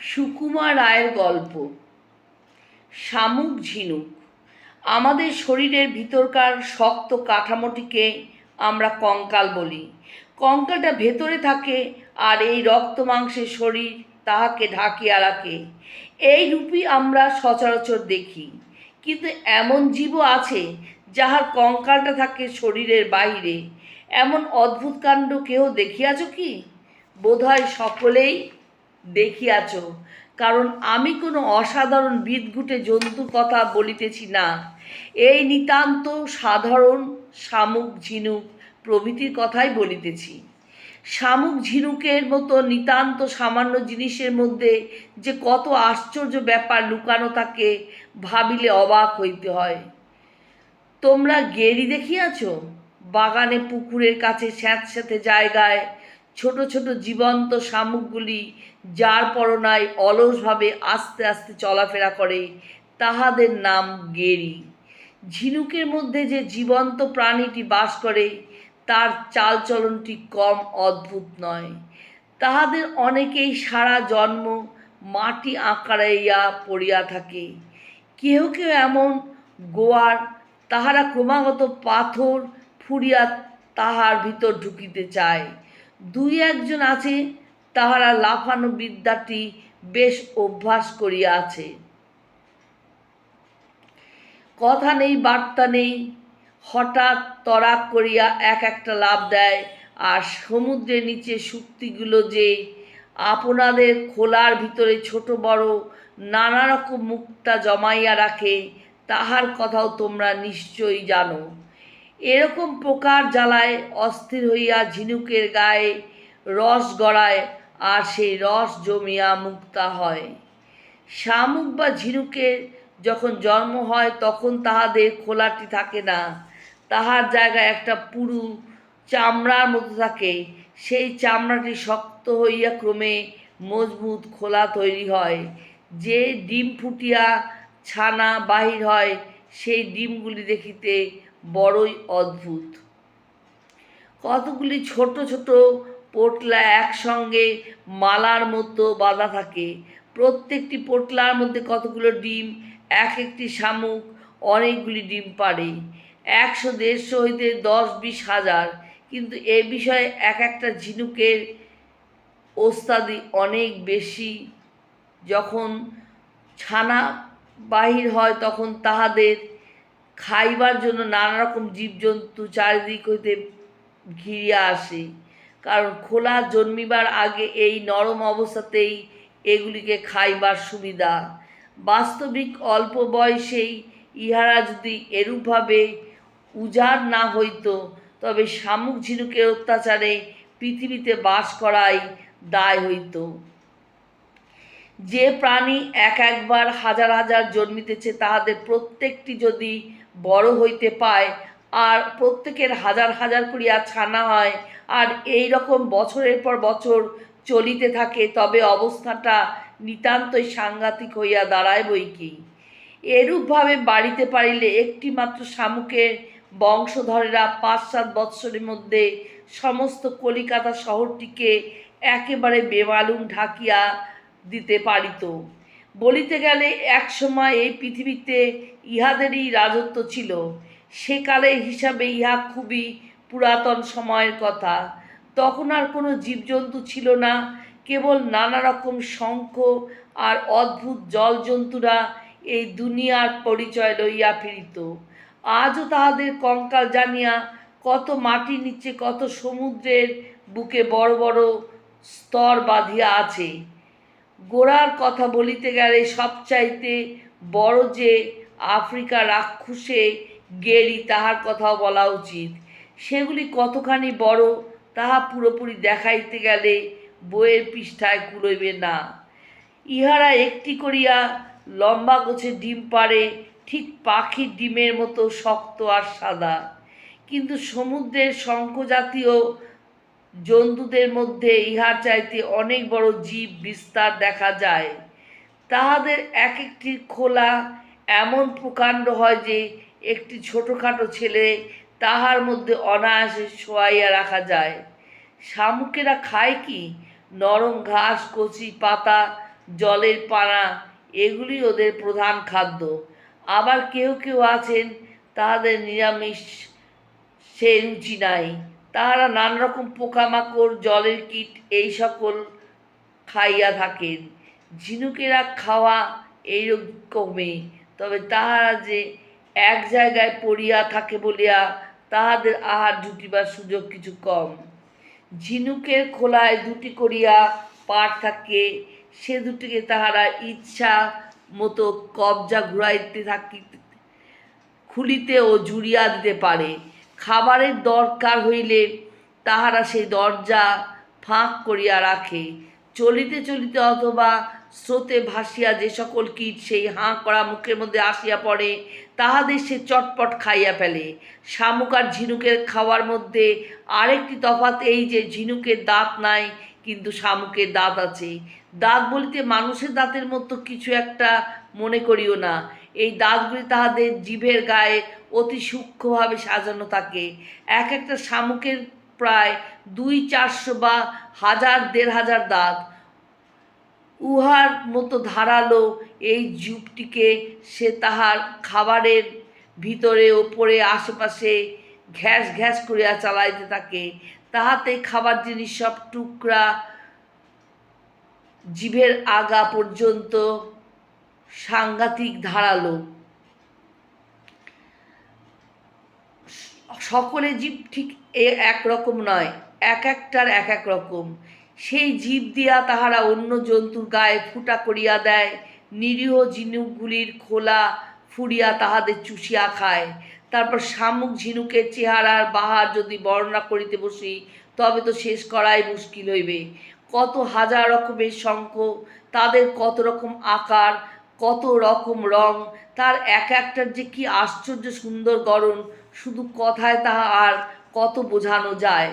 সুকুমার রায়ের গল্প। শামুক ঝিনুক। আমাদের শরীরের ভিতরকার শক্ত কাঠামোটিকে আমরা কঙ্কাল বলি। কঙ্কালটা ভেতরে থাকে আর এই রক্ত মাংসের শরীর তাহাকে ঢাকিয়া রাখে। এই রূপই আমরা সচরাচর দেখি। কিন্তু এমন জীবও আছে যাহার কঙ্কালটা থাকে শরীরের বাইরে এমন অদ্ভুত কাণ্ড কেউ দেখিয়াছ কি? বোধহয় সকলেই দেখিয়াছ, কারণ আমি কোনো অসাধারণ বিদঘুটে জন্তুর কথা বলিতেছি না। এই নিতান্ত সাধারণ শামুক ঝিনুক প্রভৃতির কথাই বলিতেছি। শামুক ঝিনুকের মতো নিতান্ত সামান্য জিনিসের মধ্যে যে কত আশ্চর্য ব্যাপার লুকানো থাকে ভাবিলে অবাক হইতে হয়। তোমরা গেরি দেখিয়াছ? বাগানে পুকুরের কাছে স্যাঁতস্যাঁতে জায়গায় ছোট ছোট জীবন্ত শামুকগুলি, যার পরনায় অলসভাবে আস্তে আস্তে চলাফেরা করে, তাহাদের নাম গেরি। ঝিনুকের মধ্যে যে জীবন্ত প্রাণীটি বাস করে, তার চালচলনটি কম অদ্ভুত নয়। তাহাদের অনেকেই সারা জন্ম মাটি আঁকড়াইয়া পড়িয়া থাকে। কেহ কেউ এমন গোয়ার, তাহারা ক্রমাগত পাথর ফুরিয়া তাহার ভিতর ঢুকিতে চায়। দুই একজন আছে, তাহারা লাফানো বিদ্যাটি বেশ অভ্যাস করিয়া আছে। কথা নেই, বার্তা নেই, হঠাৎ তরাক করিয়া এক একটা লাভ দেয়, আর সমুদ্রের নিচে শুক্তিগুলো যে আপনাদের খোলার ভিতরে ছোট বড় নানা রকম মুক্তা জমাইয়া রাখে, তাহার কথাও তোমরা নিশ্চয়ই জানো। এরকম প্রকার জ্বালায় অস্থির হইয়া ঝিনুকের গায়ে রস গড়ায় আর সেই রস জমিয়া মুক্তা হয়। শামুক বা ঝিনুকের যখন জন্ম হয় তখন তাহাদের খোলাটি থাকে না। তাহার জায়গায় একটা পুরু চামড়ার মতো থাকে। সেই চামড়াটি শক্ত হইয়া ক্রমে মজবুত খোলা তৈরি হয়। যে ডিম ফুটিয়া ছানা বাহির হয়, সেই ডিমগুলি দেখিতে বড়ই অদ্ভুত। কতগুলি ছোট ছোট পোটলা একসঙ্গে মালার মতো বাঁধা থাকে। প্রত্যেকটি পোটলার মধ্যে কতগুলো ডিম এক একটি শামুক, অনেকগুলি ডিম পারে একশো দেড়শো হইতে দশ বিশ হাজার। কিন্তু এ বিষয়ে এক একটা ঝিনুকের ওস্তাদি অনেক বেশি। যখন ছানা বাহির হয় তখন তাহাদের খাইবার জন্য নানা রকম জীবজন্তু চারিদিক হইতে ঘিরিয়া আসে। কারণ খোলা জন্মিবার আগে এই নরম অবস্থাতেই এগুলিকে খাইবার সুবিধা। বাস্তবিক অল্প বয়সেই ইহারা যদি এরূপভাবে উজাড় না হইত, তবে শামুক ঝিনুকের অত্যাচারে পৃথিবীতে বাস করাই দায় হইত। যে প্রাণী এক একবার হাজার হাজার জন্মিতেছে, তাহাদের প্রত্যেকটি যদি বড় হইতে পায়। আর প্রত্যেকের হাজার হাজার করিয়া ছানা হয়। আর এই রকম বছরের পর বছর চলিতে থাকে, তবে অবস্থাটা নিতান্তই সাংঘাতিক হইয়া দাঁড়ায় বই কি? এরূপভাবে বাড়িতে পারিলে একটি মাত্র শামুকের বংশধরেরা পাঁচ সাত বৎসরের মধ্যে সমস্ত কলিকাতা শহরটিকে একেবারে বেমালুম ঢাকিয়া দিতে পারিত। বলিতে গেলে এক সময় এই পৃথিবীতে ইহাদেরই রাজত্ব ছিল। সেকালের হিসাবে ইহা খুবই পুরাতন সময়ের কথা। তখন আর কোনো জীবজন্তু ছিল না। কেবল নানা রকম শঙ্খ আর অদ্ভুত জলজন্তুরা এই দুনিয়ার পরিচয় লইয়া ফিরিত। আজও তাহাদের কঙ্কাল জানিয়া কত মাটির নিচে কত সমুদ্রের বুকে বড় বড় স্তর বাঁধিয়া আছে। গোড়ার কথা বলিতে গেলে সবচাইতে বড় যে আফ্রিকা রাক্ষসে গেরি তাহার কথাও বলা উচিত। সেগুলি কতখানি বড়, তাহা পুরোপুরি দেখাইতে গেলে বইয়ের পৃষ্ঠায় কুড়ইবে না। ইহারা একটি করিয়া লম্বা গোছে ডিম পাড়ে, ঠিক পাখির ডিমের মতো শক্ত আর সাদা। কিন্তু সমুদ্রের শঙ্খ জাতীয় জন্তুদের মধ্যে ইহার চাইতে অনেক বড় জীব বিস্তার দেখা যায়। তাহাদের এক একটি খোলা এমন প্রকাণ্ড হয় যে, একটি ছোটোখাটো ছেলে তাহার মধ্যে অনায়াসে শোয়াইয়া রাখা যায়। শামুকেরা খায় কি? নরম ঘাস, কচি পাতা, জলের পানা, এগুলি ওদের প্রধান খাদ্য। আবার কেউ কেউ আছেন, তাহাদের নিরামিষ সে রুচি নাই। তাহারা নানা রকম পোকামাকড়, জলের কীট এই সকল খাইয়া থাকেন। ঝিনুকেরা খাওয়া এইরকমই তবে তাহারা যে এক জায়গায় পড়িয়া থাকে বলিয়া তাহাদের আহার জুটিবার সুযোগ কিছু কম। ঝিনুকের খোলায় দুটি করিয়া পাট থাকে, সে দুটিকে তাহারা ইচ্ছা মতো কবজা ঘুরাইতে থাকি খুলিতে ও জুড়িয়া দিতে পারে। খাবারের দরকার হইলে তাহারা সেই দরজা ফাঁক করিয়া রাখে। চলিতে চলিতে অথবা স্রোতে ভাসিয়া যে সকল কীট সেই হাঁ করা মুখের মধ্যে আসিয়া পড়ে, তাহাদের সে চটপট খাইয়া ফেলে। শামুক আর ঝিনুকের খাওয়ার মধ্যে আরেকটি তফাৎ এই যে, ঝিনুকের দাঁত নাই, কিন্তু শামুকের দাঁত আছে। দাঁত বলিতে মানুষের দাঁতের মতো কিছু একটা মনে করিও না। এই দাঁতগুলি তাহাদের জিভের গায়ে অতি সূক্ষ্মভাবে সাজানো থাকে। এক একটা শামুকের প্রায় দুই চারশো বা হাজার, দেড় হাজার দাঁত উহার মতো ধারালো এই জুপটিকে সে তাহার খাবারের ভিতরে ওপরে আশেপাশে ঘ্যাস ঘ্যাস করিয়া চালাইতে থাকে। তাহাতে খাবার জিনিস সব টুকরা জিভের আগা পর্যন্ত সাংঘাতিক ধারালো। সকলে জীব ঠিক এ একরকম নয়, এক একটার এক এক রকম। সেই জীব দিয়া তাহারা অন্য জন্তুর গায়ে ফুটা করিয়া দেয়, নিরীহ ঝিনুকগুলির খোলা ফুরিয়া তাহাদের চুষিয়া খায়। তারপর শামুক ঝিনুকের চেহারার বাহার যদি বর্ণনা করিতে বসি, তবে তো শেষ করাই মুশকিল হইবে। কত হাজার রকমের শঙ্খ, তাদের কত রকম আকার কত রকম রং, তার এক একটার যে কি আশ্চর্য সুন্দর গড়ন, শুধু কথায় তাহা আর কত বোঝানো যায়।